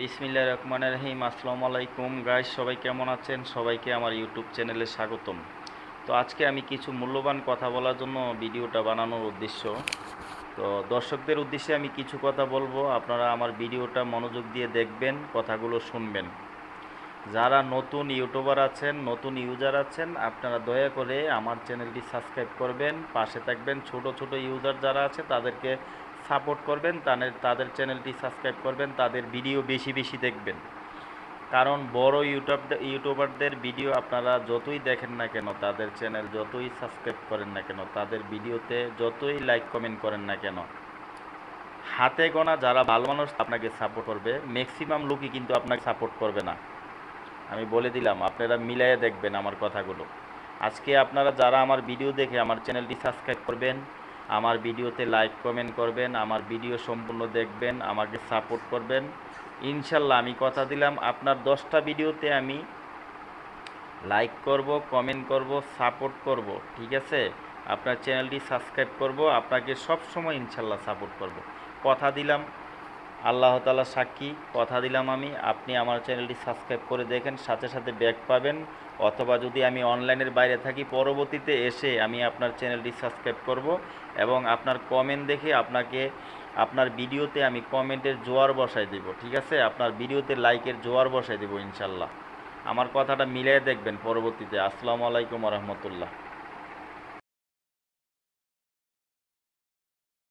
বিসমিল্লা রহমানের রহিম, আসসালামু আলাইকুম। গাইস সবাই কেমন আছেন? সবাইকে আমার ইউটিউব চ্যানেলে স্বাগতম। তো আজকে আমি কিছু মূল্যবান কথা বলার জন্য ভিডিওটা বানানোর উদ্দেশ্য। তো দর্শকদের উদ্দেশ্যে আমি কিছু কথা বলব। আপনারা আমার ভিডিওটা মনোযোগ দিয়ে দেখবেন, কথাগুলো শুনবেন। যারা নতুন ইউটিউবার আছেন, নতুন ইউজার আছেন, আপনারা দয়া করে আমার চ্যানেলটি সাবস্ক্রাইব করবেন। পাশে থাকবেন ছোট ছোট ইউজার যারা আছে, তাদেরকে সাপোর্ট করবেন, তাদের তাদের চ্যানেলটি সাবস্ক্রাইব করবেন, তাদের ভিডিও বেশি বেশি দেখবেন। কারণ বড় ইউটিউব, ইউটিউবারদের ভিডিও আপনারা যতই দেখেন না কেন, তাদের চ্যানেল যতই সাবস্ক্রাইব করেন না কেন, তাদের ভিডিওতে যতই লাইক, কমেন্ট করেন না কেন, হাতে গোনা যারা ভালো মানুষ আপনাকে সাপোর্ট করবে, ম্যাক্সিমাম লোকই কিন্তু আপনাকে সাপোর্ট করবে না। আমি বলে দিলাম, আপনারা মিলাইয়ে দেখবেন আমার কথাগুলো। আজকে আপনারা যারা আমার ভিডিও দেখে আমার চ্যানেলটি সাবস্ক্রাইব করবেন আমার ভিডিওতে লাইক কমেন্ট করবেন, আমার ভিডিও সম্পূর্ণ দেখবেন, আমাকে সাপোর্ট করবেন। ইনশাল্লাহ আমি কথা দিলাম, আপনার দশটা ভিডিওতে আমি লাইক করব, কমেন্ট করব, সাপোর্ট করব, ঠিক আছে? আপনার চ্যানেলটি সাবস্ক্রাইব করব, আপনাকে সব সময় ইনশাল্লাহ সাপোর্ট করব। কথা দিলাম আল্লাহ তালা সাক্ষী, কথা দিলাম আমি। আপনি আমার চ্যানেলটি সাবস্ক্রাইব করে দেখেন, সাথে সাথে ব্যাক পাবেন। অথবা যদি আমি অনলাইনের বাইরে থাকি, পরবর্তীতে এসে আমি আপনার চ্যানেলটি সাবস্ক্রাইব করব এবং আপনার কমেন্ট দেখে আপনাকে, আপনার ভিডিওতে আমি কমেন্টের জোয়ার বসাই দেব, ঠিক আছে? আপনার ভিডিওতে লাইকের জোয়ার বসাই দেব ইনশাল্লাহ আমার কথাটা মিলিয়ে দেখবেন পরবর্তীতে। আসসালামু আলাইকুম রহমতুল্লাহ।